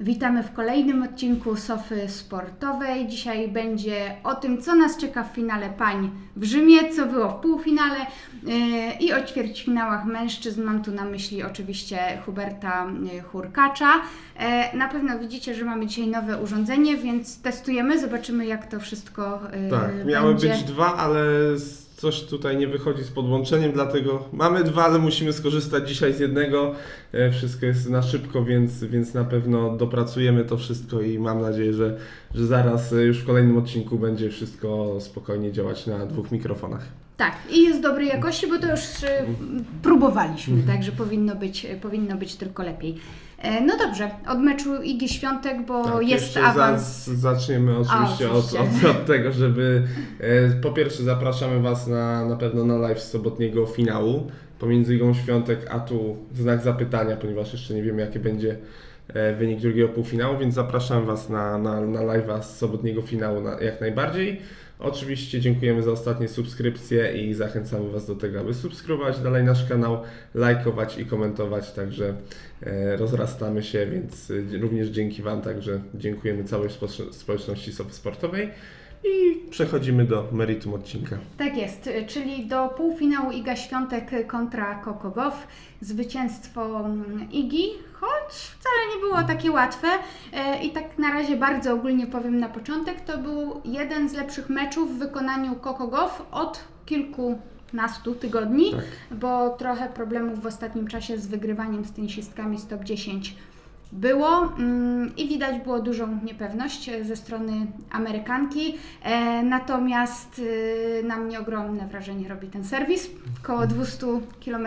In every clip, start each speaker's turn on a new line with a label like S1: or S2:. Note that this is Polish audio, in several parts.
S1: Witamy w kolejnym odcinku Sofy Sportowej. Dzisiaj będzie o tym, co nas czeka w finale pań w Rzymie, co było w półfinale yy, i o ćwierćfinałach mężczyzn. Mam tu na myśli oczywiście Huberta yy, Hurkacza. E, Na pewno widzicie, że mamy dzisiaj nowe urządzenie, więc testujemy, zobaczymy jak to wszystko yy,
S2: Tak, miały być dwa, ale s- coś tutaj nie wychodzi z podłączeniem, dlatego mamy dwa, ale musimy skorzystać dzisiaj z jednego. E, Wszystko jest na szybko, więc, więc na pewno dopracujemy to wszystko i mam nadzieję, że, że zaraz e, już w kolejnym odcinku będzie wszystko spokojnie działać na dwóch mikrofonach.
S1: Tak, i jest dobrej jakości, bo to już y, próbowaliśmy,
S2: Mhm.
S1: także powinno być, powinno być tylko lepiej. E, No dobrze, od meczu Igi Świątek, bo
S2: Tak,
S1: jest awans.
S2: za- zaczniemy oczywiście,
S1: oczywiście.
S2: Od, od, od tego, żeby e, po pierwsze zapraszamy Was na, na pewno na live z sobotniego finału pomiędzy Igą Świątek, a tu znak zapytania, ponieważ jeszcze nie wiemy jaki będzie e, wynik drugiego półfinału, więc zapraszam Was na, na, na live'a z sobotniego finału na, jak najbardziej. Oczywiście dziękujemy za ostatnie subskrypcje i zachęcamy Was do tego, aby subskrybować dalej nasz kanał, lajkować i komentować, także e, rozrastamy się, więc e, również dzięki Wam, także dziękujemy całej spo- społeczności Sofy Sportowej i przechodzimy do meritum odcinka.
S1: Tak jest, czyli do półfinału Iga Świątek kontra Coco Gauff. Zwycięstwo Igi, choć wcale nie było takie łatwe. E, I tak na razie bardzo ogólnie powiem na początek, to był jeden z lepszych meczów w wykonaniu Coco Gauff od kilkunastu tygodni.
S2: Tak.
S1: bo trochę problemów w ostatnim czasie z wygrywaniem z tenisistkami z top 10 było mm, i widać było dużą niepewność e, ze strony Amerykanki. E, natomiast e, na mnie ogromne wrażenie robi ten serwis, około 200 km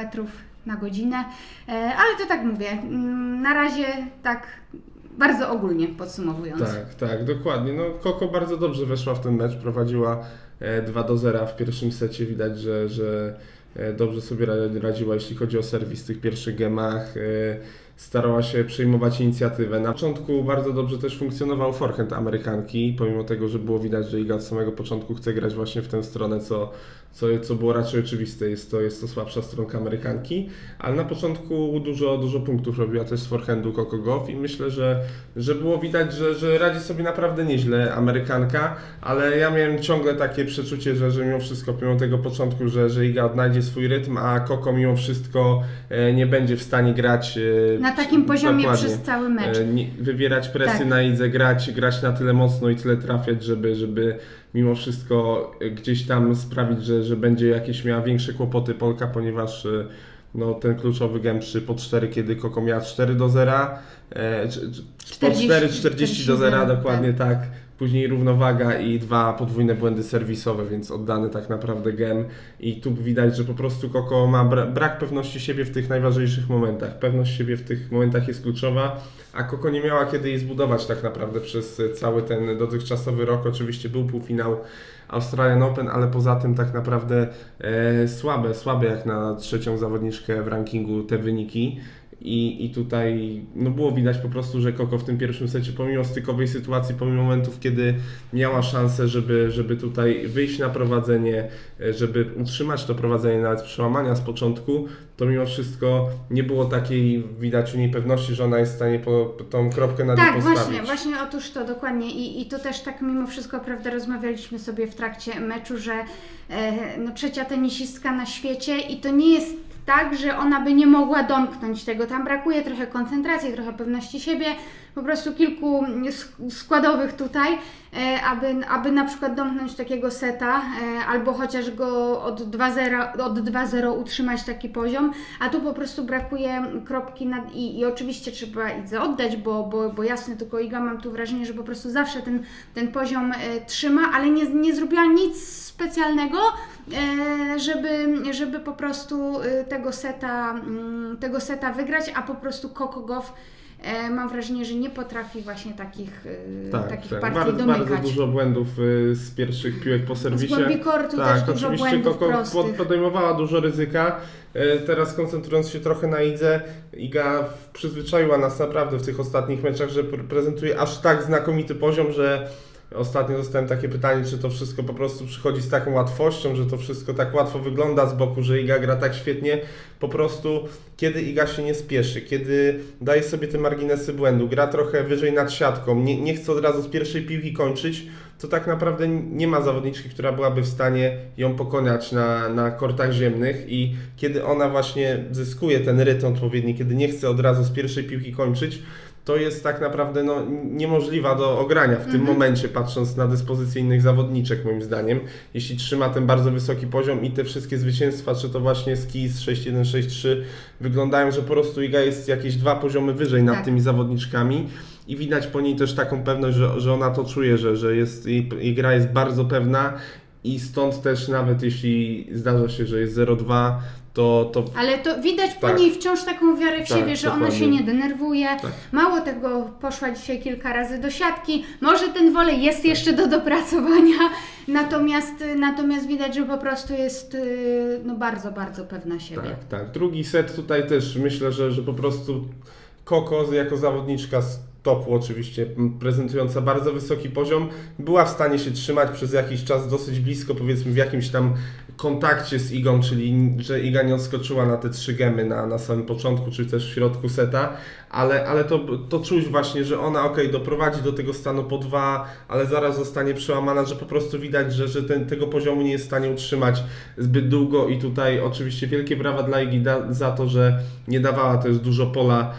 S1: na godzinę, ale to tak mówię, mm, na razie tak bardzo ogólnie podsumowując.
S2: Tak, tak, dokładnie. No, Koko bardzo dobrze weszła w ten mecz, prowadziła e, 2 do 0 w pierwszym secie. Widać, że, że dobrze sobie ra- radziła, jeśli chodzi o serwis w tych pierwszych gemach. Starała się przejmować inicjatywę. Na początku bardzo dobrze też funkcjonował forehand Amerykanki, pomimo tego, że było widać, że Iga od samego początku chce grać właśnie w tę stronę, co, co, co było raczej oczywiste. Jest to, jest to słabsza stronka Amerykanki, ale na początku dużo, dużo punktów robiła też z forehandu Coco Gauff i myślę, że, że było widać, że, że radzi sobie naprawdę nieźle Amerykanka, ale ja miałem ciągle takie przeczucie, że, że mimo wszystko, pomimo tego początku, że, że Iga odnajdzie swój rytm, a Coco mimo wszystko e, nie będzie w stanie grać e,
S1: Na takim poziomie przez cały mecz.
S2: E, nie, wywierać presję
S1: Tak.
S2: na Idze, grać, grać na tyle mocno i tyle trafiać, żeby, żeby mimo wszystko gdzieś tam sprawić, że, że będzie jakieś miała większe kłopoty Polka, ponieważ e, no, ten kluczowy gem przy po 4, kiedy Koko miała 4 do 0, e, czy, czy, po
S1: 40,
S2: 4, 40 do 0,
S1: 0,
S2: dokładnie tak. Później równowaga i dwa podwójne błędy serwisowe, więc oddany tak naprawdę gem. I tu widać, że po prostu Koko ma bra- brak pewności siebie w tych najważniejszych momentach. Pewność siebie w tych momentach jest kluczowa, a Koko nie miała kiedy jej zbudować tak naprawdę przez cały ten dotychczasowy rok. Oczywiście był półfinał Australian Open, ale poza tym tak naprawdę e, słabe, słabe jak na trzecią zawodniczkę w rankingu te wyniki. I, I tutaj no było widać po prostu, że Koko w tym pierwszym secie, pomimo stykowej sytuacji, pomimo momentów, kiedy miała szansę, żeby, żeby tutaj wyjść na prowadzenie, e, żeby utrzymać to prowadzenie nawet przełamania z początku, to mimo wszystko nie było takiej widać u niej pewności, że ona jest w stanie po, po tą kropkę na
S1: Tak,
S2: postawić.
S1: właśnie, właśnie otóż to dokładnie I, i to też tak mimo wszystko, prawda, rozmawialiśmy sobie w trakcie meczu, że e, no, trzecia tenisistka na świecie i to nie jest tak, że ona by nie mogła domknąć tego. Tam brakuje trochę koncentracji, trochę pewności siebie, po prostu kilku sk- składowych tutaj, aby, aby na przykład domknąć takiego seta, e, albo chociaż go od 2-0 od 2-0 utrzymać taki poziom, a tu po prostu brakuje kropki nad i, i oczywiście trzeba Idze oddać, bo, bo, bo jasne, tylko Iga mam tu wrażenie, że po prostu zawsze ten, ten poziom e, trzyma, ale nie, nie zrobiła nic specjalnego, e, żeby, żeby po prostu e, tego seta, mm, tego seta wygrać, a po prostu e, mam wrażenie, że nie potrafi właśnie takich, e,
S2: Tak,
S1: takich
S2: tak.
S1: partii
S2: Bardzo,
S1: domykać.
S2: bardzo dużo błędów y, z pierwszych piłek po
S1: Z
S2: serwisie.
S1: głębi kortu
S2: Tak,
S1: też dużo
S2: oczywiście
S1: błędów
S2: Koko
S1: prostych.
S2: pod- podejmowała dużo ryzyka. E, Teraz koncentrując się trochę na Idze, Iga przyzwyczaiła nas naprawdę w tych ostatnich meczach, że pre- prezentuje aż tak znakomity poziom, że Ostatnio dostałem takie pytanie, czy to wszystko po prostu przychodzi z taką łatwością, że to wszystko tak łatwo wygląda z boku, że Iga gra tak świetnie. Po prostu, kiedy Iga się nie spieszy, kiedy daje sobie te marginesy błędu, gra trochę wyżej nad siatką, nie, nie chce od razu z pierwszej piłki kończyć, to tak naprawdę nie ma zawodniczki, która byłaby w stanie ją pokonać na, na kortach ziemnych i kiedy ona właśnie zyskuje ten rytm odpowiedni, kiedy nie chce od razu z pierwszej piłki kończyć, to jest tak naprawdę no, niemożliwa do ogrania w tym momencie, patrząc na dyspozycję innych zawodniczek, moim zdaniem. Jeśli trzyma ten bardzo wysoki poziom i te wszystkie zwycięstwa, czy to właśnie z KIS 6-1, 6-3, wyglądają, że po prostu Iga jest jakieś dwa poziomy wyżej nad
S1: Tak.
S2: tymi zawodniczkami i widać po niej też taką pewność, że, że ona to czuje, że, że jest, jej, jej gra jest bardzo pewna i stąd też nawet jeśli zdarza się, że jest 0-2, to, to
S1: Ale to widać po
S2: Tak.
S1: niej wciąż taką wiarę w
S2: Tak,
S1: siebie, że ona się nie denerwuje.
S2: Tak.
S1: Mało tego, poszła dzisiaj kilka razy do siatki. Może ten wolej jest jeszcze do dopracowania, natomiast, natomiast widać, że po prostu jest y, no, bardzo, bardzo pewna siebie.
S2: Tak, tak. Drugi set tutaj też myślę, że, że po prostu Koko jako zawodniczka z topu oczywiście, prezentująca bardzo wysoki poziom, była w stanie się trzymać przez jakiś czas dosyć blisko, powiedzmy w jakimś tam kontakcie z Igą, czyli że Iga nie odskoczyła na te trzy gemy na, na samym początku, czy też w środku seta, ale, ale to, to czuć właśnie, że ona ok, doprowadzi do tego stanu po dwa, ale zaraz zostanie przełamana, że po prostu widać, że, że ten, tego poziomu nie jest w stanie utrzymać zbyt długo i tutaj oczywiście wielkie brawa dla Igi da, za to, że nie dawała też dużo pola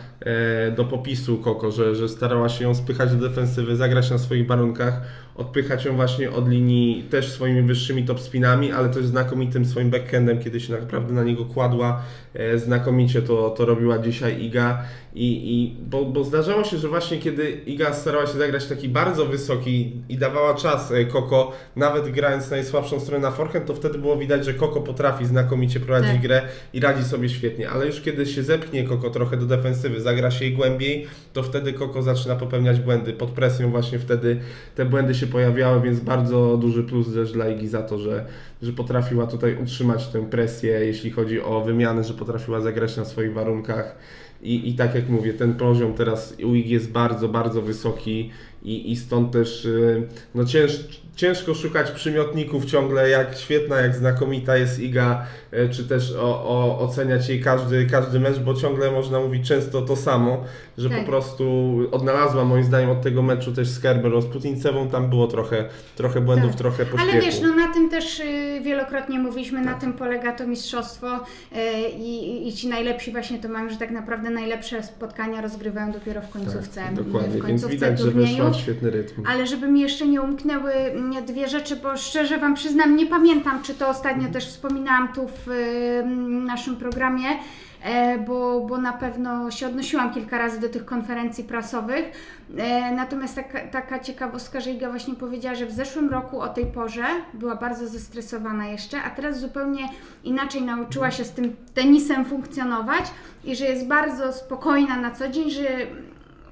S2: do popisu Koko, że, że starała się ją spychać do defensywy, zagrać na swoich warunkach, odpychać ją właśnie od linii też swoimi wyższymi topspinami, ale też znakomitym swoim backhandem, kiedy się naprawdę na niego kładła, e, znakomicie to, to robiła dzisiaj Iga i, i bo, bo zdarzało się, że właśnie kiedy Iga starała się zagrać taki bardzo wysoki i dawała czas e, Koko, nawet grając najsłabszą stronę na forehand, to wtedy było widać, że Koko potrafi znakomicie prowadzić
S1: Tak.
S2: grę i radzi sobie świetnie, ale już kiedy się zepchnie Koko trochę do defensywy, zagra się jej głębiej, to wtedy Koko zaczyna popełniać błędy. Pod presją właśnie wtedy te błędy się pojawiały, więc bardzo duży plus też dla Igi za to, że, że potrafiła tutaj utrzymać tę presję, jeśli chodzi o wymiany, że potrafiła zagrać na swoich warunkach. I, I tak jak mówię, ten poziom teraz u Igi jest bardzo, bardzo wysoki i, i stąd też y, no cięż, ciężko szukać przymiotników ciągle, jak świetna, jak znakomita jest Iga, y, czy też o, o, oceniać jej każdy, każdy mecz, bo ciągle można mówić często to samo, że
S1: Tak.
S2: po prostu odnalazła moim zdaniem od tego meczu też z Kerber z Putincewą, tam było trochę, trochę błędów,
S1: Tak.
S2: trochę pośpiechu.
S1: Ale wiesz, no na tym też y, wielokrotnie mówiliśmy, na
S2: Tak.
S1: tym polega to mistrzostwo y, i, i ci najlepsi właśnie to mają, że tak naprawdę najlepsze spotkania rozgrywają dopiero w końcówce,
S2: tak,
S1: w
S2: dokładnie, więc
S1: końcówce
S2: widać, że
S1: turnieju.
S2: weszła w świetny rytm.
S1: Ale żeby mi jeszcze nie umknęły mm, dwie rzeczy, bo szczerze Wam przyznam, nie pamiętam, czy to ostatnio też wspominałam tu w y, naszym programie, e, bo, bo na pewno się odnosiłam kilka razy do tych konferencji prasowych. E, Natomiast taka, taka ciekawostka, że Iga właśnie powiedziała, że w zeszłym roku o tej porze była bardzo zestresowana jeszcze, a teraz zupełnie inaczej nauczyła się z tym tenisem funkcjonować i że jest bardzo spokojna na co dzień, że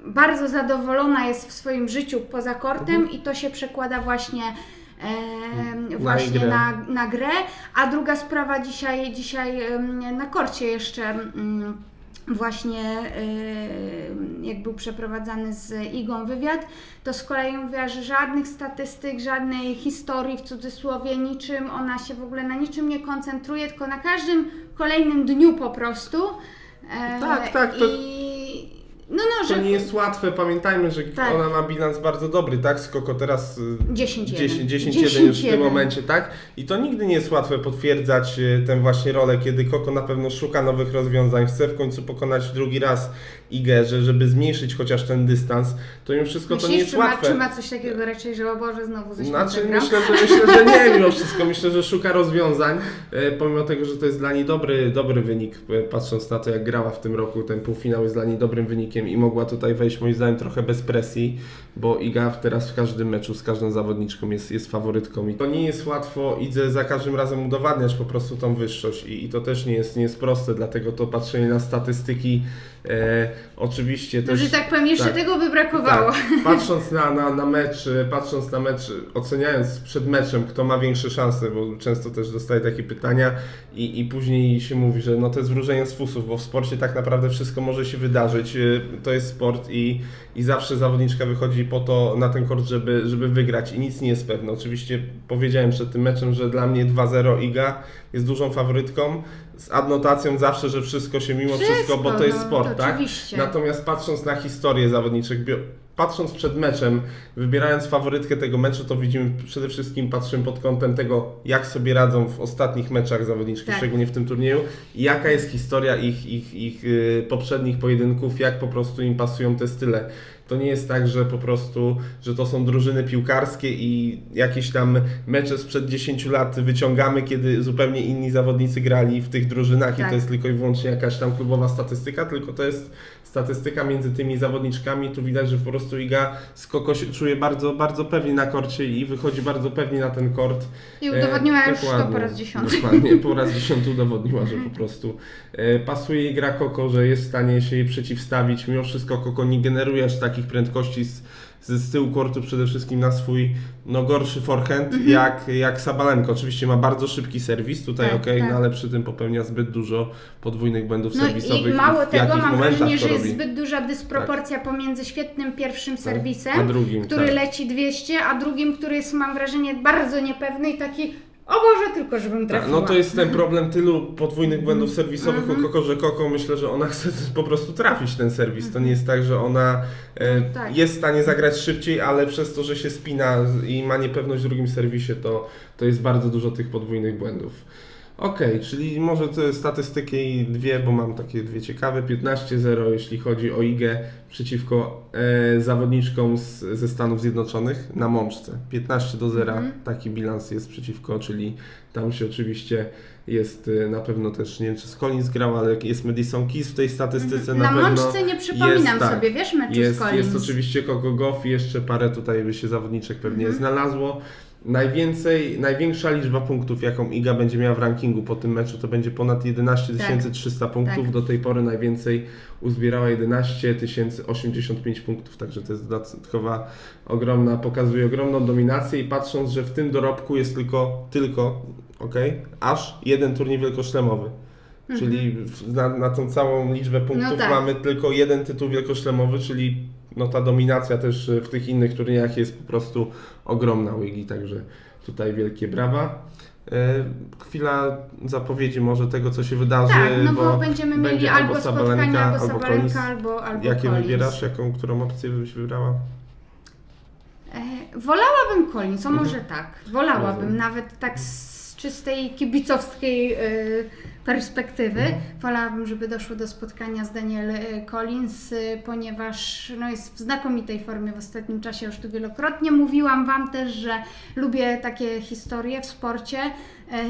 S1: bardzo zadowolona jest w swoim życiu poza kortem i to się przekłada właśnie e, właśnie
S2: grę.
S1: na, na grę. A druga sprawa dzisiaj, dzisiaj em, na korcie jeszcze mm, właśnie e, jak był przeprowadzany z Igą wywiad, to z kolei mówiła, że żadnych statystyk, żadnej historii w cudzysłowie, niczym, ona się w ogóle na niczym nie koncentruje, tylko na każdym kolejnym dniu po prostu. E,
S2: Tak, tak, to-
S1: I, no, no,
S2: To
S1: że
S2: nie jest łatwe, pamiętajmy, że
S1: Tak.
S2: ona ma bilans bardzo dobry, tak? Skoko teraz y,
S1: 10-1.
S2: 10 10-1 już w tym
S1: 10-1.
S2: momencie, tak? I to nigdy nie jest łatwe potwierdzać y, tę właśnie rolę, kiedy Koko na pewno szuka nowych rozwiązań, chce w końcu pokonać drugi raz Igę, że żeby zmniejszyć chociaż ten dystans, to im wszystko to nie
S1: Myślisz,
S2: jest
S1: czy ma,
S2: łatwe.
S1: czy ma coś takiego raczej, że o Boże, znowu ze
S2: Znaczy myślę, że myślę, że nie mimo wszystko. Myślę, że szuka rozwiązań, e, pomimo tego, że to jest dla niej dobry, dobry wynik, patrząc na to, jak grała w tym roku. Ten półfinał jest dla niej dobrym wynikiem i mogła tutaj wejść moim zdaniem trochę bez presji, bo Iga teraz w każdym meczu z każdą zawodniczką jest, jest faworytką i to nie jest łatwo Idze za każdym razem udowadniać po prostu tą wyższość i, i to też nie jest, nie jest proste, dlatego to patrzenie na statystyki e, oczywiście też...
S1: że tak powiem, jeszcze
S2: tak.
S1: tego by brakowało.
S2: Tak, patrząc na, na, na mecz, patrząc na mecz, oceniając przed meczem, kto ma większe szanse, bo często też dostaję takie pytania i, i później się mówi, że no to jest wróżenie z fusów, bo w sporcie tak naprawdę wszystko może się wydarzyć. Y, to jest sport i, i zawsze zawodniczka wychodzi po to na ten kort, żeby, żeby wygrać i nic nie jest pewne. Oczywiście powiedziałem przed tym meczem, że dla mnie 2-0 Iga jest dużą faworytką z adnotacją zawsze, że wszystko się mimo wszystko, bo to jest
S1: no,
S2: sport,
S1: to
S2: tak?
S1: Oczywiście.
S2: Natomiast patrząc na historię zawodniczek, bio- patrząc przed meczem, wybierając faworytkę tego meczu, to widzimy przede wszystkim, patrzymy pod kątem tego, jak sobie radzą w ostatnich meczach zawodniczki,
S1: Tak.
S2: szczególnie w tym turnieju, i jaka jest historia ich, ich, ich y, poprzednich pojedynków, jak po prostu im pasują te style. To nie jest tak, że po prostu, że to są drużyny piłkarskie i jakieś tam mecze sprzed 10 lat wyciągamy, kiedy zupełnie inni zawodnicy grali w tych drużynach i
S1: Tak.
S2: to jest tylko i wyłącznie jakaś tam klubowa statystyka, tylko to jest statystyka między tymi zawodniczkami. Tu widać, że po prostu Iga Skoko się czuje bardzo, bardzo pewnie na korcie i wychodzi bardzo pewnie na ten kort.
S1: I udowodniła
S2: E,
S1: już to po raz dziesiąty.
S2: Dokładnie, po raz dziesiąty udowodniła, że po prostu e, pasuje jej gra Koko, że jest w stanie się jej przeciwstawić. Mimo wszystko Koko nie generuje aż takich prędkości z, z, z tyłu kortu przede wszystkim na swój no, gorszy forehand
S1: Mhm.
S2: jak, jak Sabalenko. Oczywiście ma bardzo szybki serwis, tutaj
S1: Tak,
S2: ok,
S1: tak.
S2: no ale przy tym popełnia zbyt dużo podwójnych błędów
S1: No
S2: serwisowych.
S1: i mało
S2: w
S1: tego, mam wrażenie, że jest zbyt duża dysproporcja pomiędzy świetnym pierwszym
S2: Tak.
S1: serwisem,
S2: drugim,
S1: który
S2: tak.
S1: leci 200, a drugim, który jest, mam wrażenie, bardzo niepewny i taki, o Boże, tylko żebym
S2: Tak,
S1: trafiła.
S2: no to jest ten problem tylu podwójnych błędów serwisowych
S1: Mhm.
S2: u Koko, że Koko myślę, że ona chce po prostu trafić ten serwis. To nie jest tak, że ona e,
S1: Tak.
S2: jest w stanie zagrać szybciej, ale przez to, że się spina i ma niepewność w drugim serwisie, to, to jest bardzo dużo tych podwójnych błędów. Okej, czyli może te statystyki dwie, bo mam takie dwie ciekawe. 15-0 jeśli chodzi o IGę przeciwko e, zawodniczkom z, ze Stanów Zjednoczonych na mączce. 15 do 0
S1: Mhm.
S2: taki bilans jest przeciwko, czyli tam się oczywiście jest e, na pewno też, nie wiem czy z Collins grał, ale jest Madison Keys w tej statystyce
S1: Na
S2: na, pewno.
S1: mączce nie przypominam
S2: jest, tak.
S1: sobie, wiesz, meczu z
S2: Jest,
S1: Collins.
S2: jest oczywiście Kogo Goff jeszcze parę tutaj by się zawodniczek pewnie
S1: Mhm.
S2: znalazło. Najwięcej, największa liczba punktów, jaką Iga będzie miała w rankingu po tym meczu, to będzie ponad 11 300 punktów.
S1: tak.
S2: Do tej pory najwięcej uzbierała 11 085 punktów, także to jest dodatkowa ogromna, pokazuje ogromną dominację i patrząc, że w tym dorobku jest tylko, tylko, ok, aż jeden turniej wielkoszlemowy. Czyli w- na, na tą całą liczbę punktów
S1: Mhm. tak.
S2: mamy tylko jeden tytuł wielkoszlemowy, czyli no ta dominacja też y, w tych innych turniejach jest po prostu ogromna u Igi, także tutaj wielkie brawa. E, Chwila zapowiedzi może tego, co się wydarzy,
S1: Tak, no bo,
S2: bo
S1: będziemy mieli
S2: będzie
S1: albo
S2: albo
S1: spotkania, albo Sabalenka, albo, albo
S2: jakie
S1: Collins.
S2: wybierasz, jaką, którą opcję byś wybrała?
S1: E, wolałabym Collins, o może tak. Wolałabym,
S2: Rozumiem.
S1: nawet tak z czystej kibicowskiej e, perspektywy.
S2: Mhm.
S1: Wolałabym, żeby doszło do spotkania z Daniel e, Collins, e, ponieważ no, jest w znakomitej formie w ostatnim czasie. Już tu wielokrotnie mówiłam Wam też, że lubię takie historie w sporcie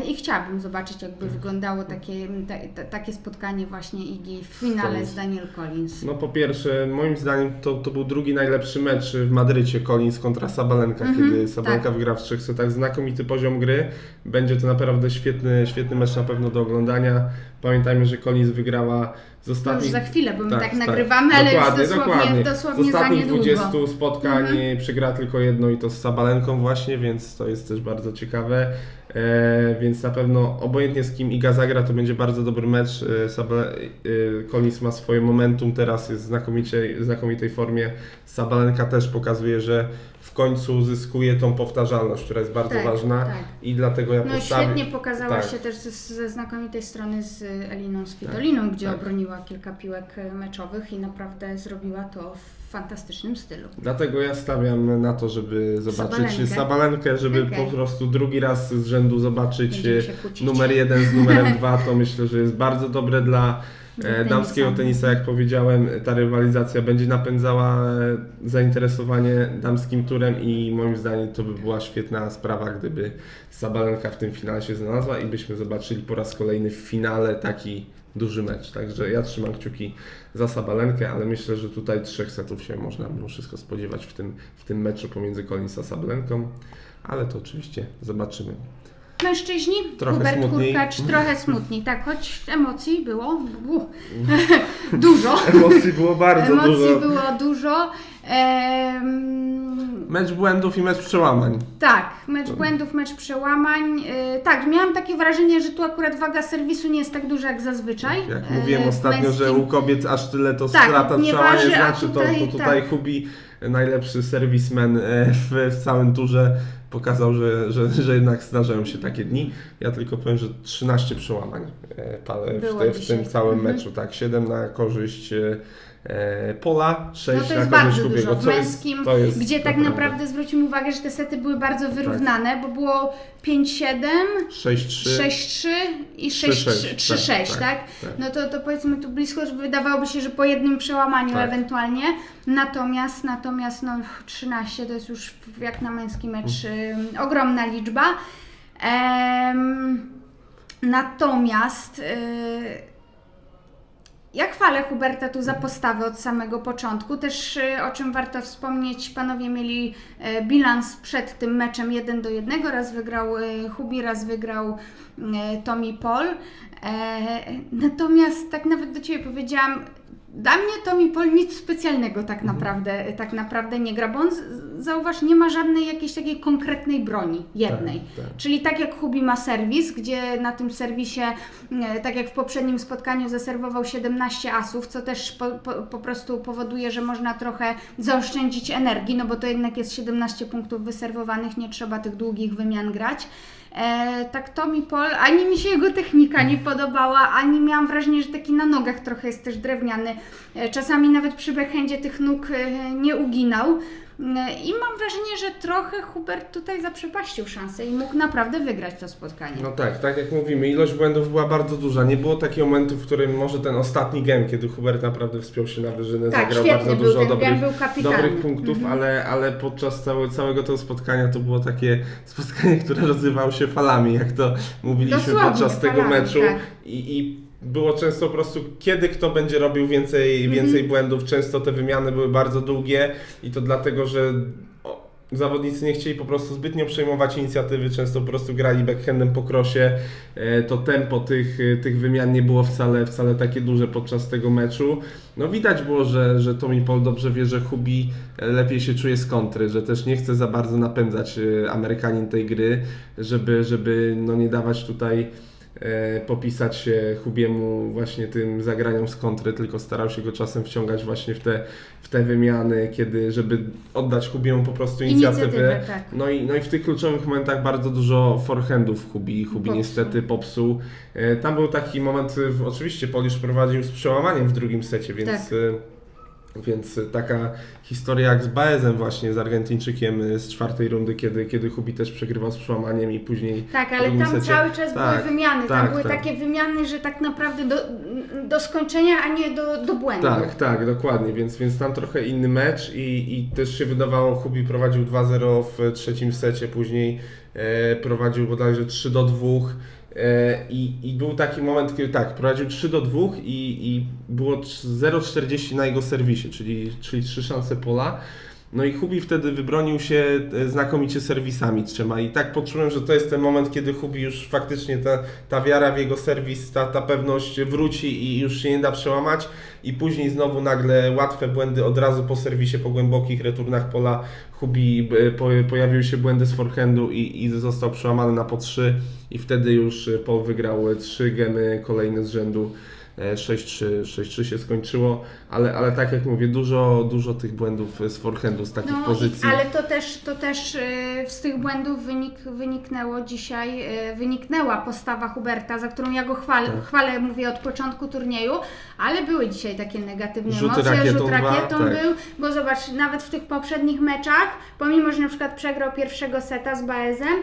S1: i chciałabym zobaczyć, jakby
S2: Mhm.
S1: wyglądało takie, ta, ta, takie spotkanie właśnie Igi w finale z Daniel Collins.
S2: No po pierwsze, moim zdaniem to, to był drugi najlepszy mecz w Madrycie Collins kontra Sabalenka,
S1: Mhm,
S2: kiedy Sabalenka
S1: tak.
S2: wygra w trzech setach. Znakomity poziom gry. Będzie to naprawdę świetny, świetny mecz na pewno do oglądania. Pamiętajmy, że Collins wygrała z
S1: No już
S2: ostatnich...
S1: za chwilę, bo my tak, nagrywamy, ale
S2: dokładnie,
S1: już dosłownie,
S2: dokładnie.
S1: dosłownie
S2: Z ostatnich
S1: niedługo.
S2: 20 spotkań
S1: Mhm.
S2: przegrała tylko jedno i to z Sabalenką właśnie, więc to jest też bardzo ciekawe. E, więc na pewno obojętnie z kim Iga zagra, to będzie bardzo dobry mecz. E, Sabale, e, Collins ma swoje momentum, teraz jest w znakomitej, w znakomitej formie. Sabalenka też pokazuje, że w końcu uzyskuje tą powtarzalność, która jest bardzo
S1: Tak,
S2: ważna
S1: tak.
S2: i dlatego ja
S1: No
S2: postawię...
S1: świetnie pokazała
S2: tak.
S1: się też ze, ze znakomitej strony z Eliną Svitoliną, gdzie
S2: tak.
S1: obroniła kilka piłek meczowych i naprawdę zrobiła to w fantastycznym stylu.
S2: Dlatego ja stawiam na to, żeby zobaczyć
S1: Sabalenkę.
S2: Sabalenkę, żeby
S1: Okej.
S2: po prostu drugi raz z rzędu zobaczyć e, numer jeden z numerem dwa, to myślę, że jest bardzo dobre dla
S1: Dla
S2: e,
S1: tenisa.
S2: damskiego tenisa. Jak powiedziałem, ta rywalizacja będzie napędzała e, zainteresowanie damskim turem i moim zdaniem to by była świetna sprawa, gdyby Sabalenka w tym finale się znalazła i byśmy zobaczyli po raz kolejny w finale taki duży mecz. Także ja trzymam kciuki za Sabalenkę, ale myślę, że tutaj trzech setów się można mimo wszystko spodziewać w tym, w tym meczu pomiędzy Collins a Sabalenką, ale to oczywiście zobaczymy.
S1: Mężczyźni,
S2: Trochę
S1: Hubert
S2: smutniej.
S1: Hurkacz, trochę smutniej, tak, choć emocji było dużo.
S2: Emocji było bardzo
S1: Emocji
S2: dużo.
S1: było dużo. Em,
S2: Mecz błędów i mecz przełamań.
S1: tak, mecz błędów, mecz przełamań. E, tak, miałam takie wrażenie, że tu akurat waga serwisu nie jest tak duża jak zazwyczaj.
S2: Jak
S1: E,
S2: mówiłem
S1: w
S2: ostatnio, że
S1: męskim.
S2: u kobiet aż tyle to
S1: Tak,
S2: strata
S1: nie waży, a
S2: znaczy, to,
S1: tutaj
S2: to tutaj
S1: tak.
S2: Hubi, najlepszy serwismen e, w, w całym turze, pokazał, że, że, że jednak zdarzają się takie dni. Ja tylko powiem, że 13 przełamań e, w, te, w tym całym
S1: Mhm.
S2: meczu, tak, 7 na korzyść e, Pola, 6
S1: No to jest bardzo dużo. W
S2: jest-
S1: męskim,
S2: to jest
S1: gdzie tak naprawdę zwróćmy uwagę, że te sety były bardzo wyrównane, bo było 5-7,
S2: 6-3.
S1: 6-3 i
S2: 3-6,
S1: 6-3-6, tak,
S2: tak, tak, tak.
S1: No to, to powiedzmy tu blisko, że wydawałoby się, że po jednym przełamaniu
S2: Tak.
S1: ewentualnie. Natomiast, natomiast no 13 to jest już jak na męski mecz ym, ogromna liczba. Em, natomiast y, ja chwalę Huberta tu za postawę od samego początku. Też y, o czym warto wspomnieć, panowie mieli e, bilans przed tym meczem 1 do 1. Raz wygrał e, Hubi, raz wygrał e, Tommy Paul. Natomiast tak nawet do Ciebie powiedziałam, dla mnie Tommy Paul nic specjalnego tak naprawdę, tak naprawdę nie gra, bo on, zauważ, nie ma żadnej jakiejś takiej konkretnej broni, jednej.
S2: Tak, tak.
S1: Czyli tak jak Hubi ma serwis, gdzie na tym serwisie, e, tak jak w poprzednim spotkaniu, zaserwował 17 asów, co też po, po, po prostu powoduje, że można trochę zaoszczędzić energii, no bo to jednak jest 17 punktów wyserwowanych, nie trzeba tych długich wymian grać. E, tak Tommy Paul, ani mi się jego technika nie podobała, ani miałam wrażenie, że taki na nogach trochę jest też drewniany. E, czasami nawet przy backhandzie tych nóg e, nie uginał. I mam wrażenie, że trochę Hubert tutaj zaprzepaścił szansę i mógł naprawdę wygrać to spotkanie.
S2: No tak, tak jak mówimy, ilość błędów była bardzo duża. Nie było takiego momentu, w którym może ten ostatni game, kiedy Hubert naprawdę wspiął się na wyżynę,
S1: Tak,
S2: zagrał bardzo
S1: był
S2: dużo dobrych, dobrych punktów,
S1: Mhm.
S2: ale, ale podczas całe, całego tego spotkania to było takie spotkanie, które rozrywało się falami, jak to mówiliśmy
S1: Dosłownie,
S2: podczas tego
S1: falami,
S2: meczu.
S1: tak.
S2: I, I było często po prostu, kiedy kto będzie robił więcej,
S1: Mhm.
S2: więcej błędów. Często te wymiany były bardzo długie i to dlatego, że zawodnicy nie chcieli po prostu zbytnio przejmować inicjatywy, często po prostu grali backhandem po krosie. E, To tempo tych, e, tych wymian nie było wcale, wcale takie duże podczas tego meczu. No widać było, że, że Tommy Paul dobrze wie, że Hubi e, lepiej się czuje z kontry, że też nie chce za bardzo napędzać Amerykanin tej gry, żeby, żeby no nie dawać tutaj popisać się Hubiemu właśnie tym zagraniom z kontry, tylko starał się go czasem wciągać właśnie w te, w te wymiany, kiedy, żeby oddać Hubiemu po prostu inicjatywę.
S1: Inicjatywę, tak.
S2: No i, no i w tych kluczowych momentach bardzo dużo forehandów Hubi, Hubi
S1: Popsuł.
S2: niestety popsuł. E, Tam był taki moment, e, oczywiście Polisz prowadził z przełamaniem w drugim secie, więc,
S1: Tak.
S2: Więc taka historia jak z Baezem właśnie, z Argentyńczykiem e, z czwartej rundy, kiedy, kiedy Hubi też przegrywał z przełamaniem i później
S1: Tak, ale tam
S2: secie-
S1: cały czas
S2: Tak,
S1: były wymiany. tam
S2: tak,
S1: były
S2: tak.
S1: takie wymiany, że tak naprawdę do, do skończenia, a nie do, do błędu.
S2: Tak, tak, dokładnie, więc, więc tam trochę inny mecz i, i też się wydawało, Hubi prowadził 2-0 w trzecim secie, później e, prowadził bodajże 3 do 2 e, i, i był taki moment, kiedy tak, prowadził 3 do 2 i, i było 0,40 na jego serwisie, czyli, czyli 3 szanse pola. No i Hubi wtedy wybronił się e, znakomicie serwisami trzema. I tak poczułem, że to jest ten moment, kiedy Hubi już faktycznie ta, ta wiara w jego serwis, ta, ta pewność wróci i już się nie da przełamać. I później znowu nagle łatwe błędy od razu po serwisie, po głębokich returnach pola Hubi e, po, pojawiły się błędy z forehandu i, i został przełamany na po 3 i wtedy już e, Paul wygrał trzy gemy kolejne z rzędu. E, 6-3, 6-3 się skończyło, ale, ale tak jak mówię, dużo, dużo tych błędów z forehandu, z takich
S1: No,
S2: pozycji.
S1: i, ale to też, to też y, z tych błędów wynik, wyniknęło dzisiaj, y, wyniknęła postawa Huberta, za którą ja go chwalę,
S2: Tak.
S1: chwalę mówię od początku turnieju, ale były dzisiaj takie negatywne
S2: Rzuty
S1: emocje,
S2: rakietą
S1: rzut
S2: dwa,
S1: rakietą
S2: tak.
S1: był, bo zobacz, nawet w tych poprzednich meczach, pomimo, że na przykład przegrał pierwszego seta z Baezem,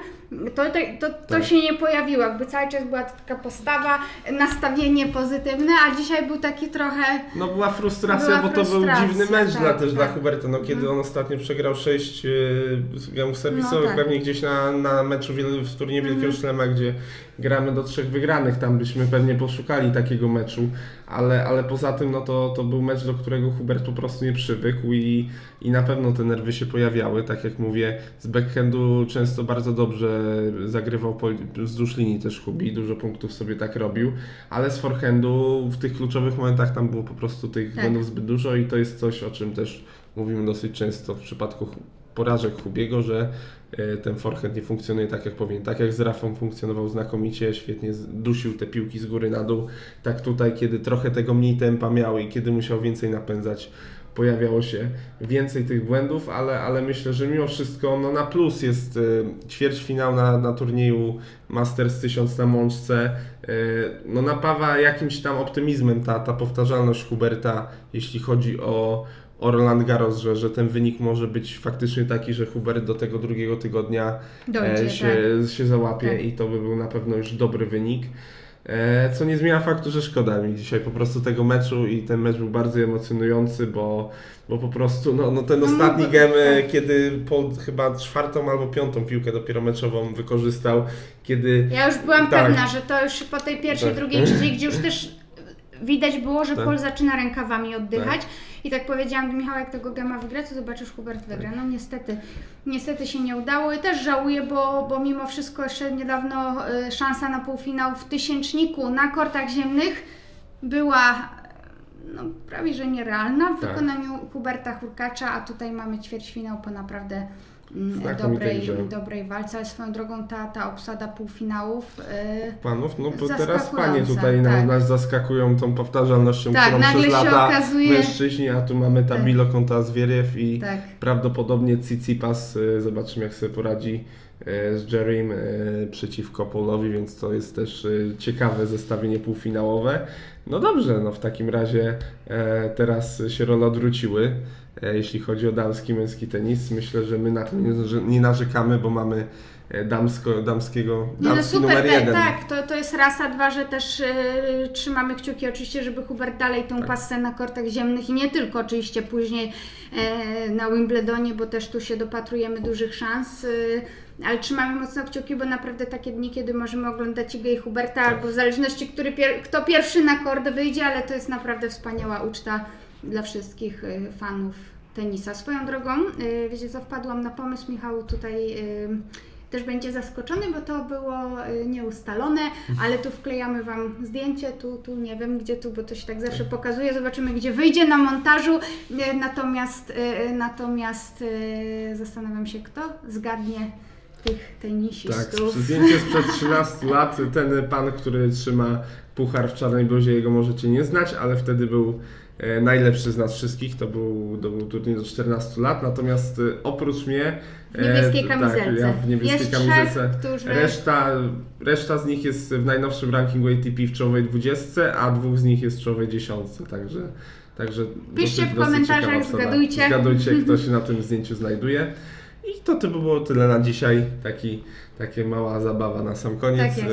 S1: to, to, to, to
S2: Tak.
S1: się nie pojawiło, jakby cały czas była taka postawa, nastawienie pozytywne, a dzisiaj był taki trochę
S2: No była frustracja,
S1: Była
S2: bo to był
S1: frustracja,
S2: dziwny mecz
S1: tak,
S2: dla, też dla
S1: tak.
S2: Huberta, no kiedy on ostatnio przegrał 6 yy, gemów serwisowych,
S1: No tak.
S2: pewnie gdzieś na, na meczu wiel- w turnieju Wielkiego
S1: Mhm.
S2: Szlema, gdzie, gramy do trzech wygranych, tam byśmy pewnie poszukali takiego meczu, ale, ale poza tym no to, to był mecz, do którego Hubert po prostu nie przywykł i, i na pewno te nerwy się pojawiały, tak jak mówię, z backhandu często bardzo dobrze zagrywał po, wzdłuż linii też Hubi, dużo punktów sobie tak robił, ale z forehandu w tych kluczowych momentach tam było po prostu tych
S1: Tak.
S2: błędów zbyt dużo i to jest coś, o czym też mówimy dosyć często w przypadku porażek Hubiego, że e, ten forehand nie funkcjonuje tak jak powinien. Tak jak z Rafą funkcjonował znakomicie, świetnie dusił te piłki z góry na dół, tak tutaj, kiedy trochę tego mniej tempa miał i kiedy musiał więcej napędzać, pojawiało się więcej tych błędów, ale, ale myślę, że mimo wszystko no na plus jest y, ćwierćfinał na, na turnieju Masters 1000 na Mączce. Y, no napawa jakimś tam optymizmem ta, ta powtarzalność Huberta, jeśli chodzi o, o Roland Garros, że, że ten wynik może być faktycznie taki, że Hubert do tego drugiego tygodnia
S1: Dojdzie,
S2: e, się, się załapie
S1: Tak.
S2: i to by był na pewno już dobry wynik. E, Co nie zmienia faktu, że szkoda mi dzisiaj po prostu tego meczu i ten mecz był bardzo emocjonujący, bo, bo po prostu no, no ten
S1: No,
S2: ostatni
S1: no,
S2: game,
S1: tak.
S2: kiedy po chyba czwartą albo piątą piłkę dopiero meczową wykorzystał, kiedy
S1: Ja już byłam
S2: Tak.
S1: pewna, że to już po tej pierwszej,
S2: Tak.
S1: drugiej, trzeciej, gdzie już też widać było, że
S2: Tak.
S1: Pol zaczyna rękawami oddychać. I tak powiedziałam do Michała, jak tego gema wygra, to zobaczysz, Hubert wygra. No niestety, niestety się nie udało i też żałuję, bo, bo mimo wszystko jeszcze niedawno y, szansa na półfinał w tysięczniku na kortach ziemnych była no, prawie że nierealna w
S2: Tak.
S1: wykonaniu Huberta Hurkacza, a tutaj mamy ćwierćfinał po naprawdę dobrej, dobrej walce, ale swoją drogą ta, ta obsada półfinałów y,
S2: panów, no bo teraz panie tutaj
S1: tak.
S2: nas zaskakują tą powtarzalnością,
S1: Tak,
S2: którą
S1: nagle
S2: przez lata
S1: okazuje-
S2: mężczyźni, a tu mamy Tabilo kontra Zwieriew i
S1: tak.
S2: Prawdopodobnie Tsitsipas, y, zobaczymy jak sobie poradzi z Jerrym y, przeciwko Polowi, więc to jest też y, ciekawe zestawienie półfinałowe. No dobrze, no w takim razie e, teraz się role odwróciły, e, jeśli chodzi o damski, męski tenis. Myślę, że my na to nie, narzekamy, bo mamy e, damsko, damskiego,
S1: Nie, no
S2: damski
S1: super,
S2: numer
S1: te-
S2: jeden.
S1: tak, to, to jest rasa, dwa, że też yy, trzymamy kciuki oczywiście, żeby Hubert dalej tą
S2: Tak.
S1: pasę na kortach ziemnych i nie tylko oczywiście później e, na Wimbledonie, bo też tu się dopatrujemy dużych szans, yy, ale trzymamy mocno kciuki, bo naprawdę takie dni, kiedy możemy oglądać Igę i Huberta,
S2: Tak.
S1: albo w zależności, który pier- kto pierwszy na kort wyjdzie, ale to jest naprawdę wspaniała uczta dla wszystkich yy, fanów tenisa. Swoją drogą, yy, wiecie co, wpadłam na pomysł, Michał tutaj... Yy, też będzie zaskoczony, bo to było y, nieustalone, ale tu wklejamy Wam zdjęcie, tu, tu nie wiem gdzie tu, bo to się tak zawsze pokazuje, zobaczymy gdzie wyjdzie na montażu, Y, natomiast, y, natomiast zastanawiam się kto zgadnie tych
S2: Tak,
S1: tenisistów.
S2: zdjęcie sprzed 13 lat. Ten pan, który trzyma puchar w czarnej bluzie, jego możecie nie znać, ale wtedy był najlepszy z nas wszystkich. To był, to był turniej do 14 lat. Natomiast e, oprócz mnie.
S1: W niebieskiej
S2: e,
S1: kamizelce.
S2: Tak, ja w niebieskiej
S1: Jest
S2: kamizelce.
S1: trzech, którzy...
S2: Reszta, reszta z nich jest w najnowszym rankingu ATP w czołowej 20, a dwóch z nich jest w czołowej 10. Także. Także
S1: Piszcie
S2: dosyć-
S1: w komentarzach, zgadujcie.
S2: Zgadujcie, kto się na tym zdjęciu znajduje. I to by było tyle na dzisiaj. Taki, takie mała zabawa na sam koniec.
S1: Tak.
S2: E,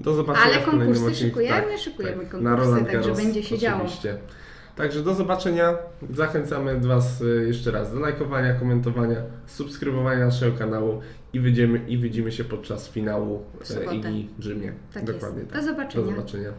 S2: Do zobaczenia
S1: Ale konkursy szykujemy,
S2: Tak,
S1: szykujemy
S2: tak,
S1: konkursy,
S2: na Roland Garros
S1: będzie się działo.
S2: Także do zobaczenia. Zachęcamy Was e, jeszcze raz do lajkowania, komentowania, subskrybowania naszego kanału i widzimy, i widzimy się podczas finału
S1: W.
S2: Igi w Rzymie.
S1: Tak
S2: Dokładnie tak.
S1: Do zobaczenia.
S2: Do zobaczenia.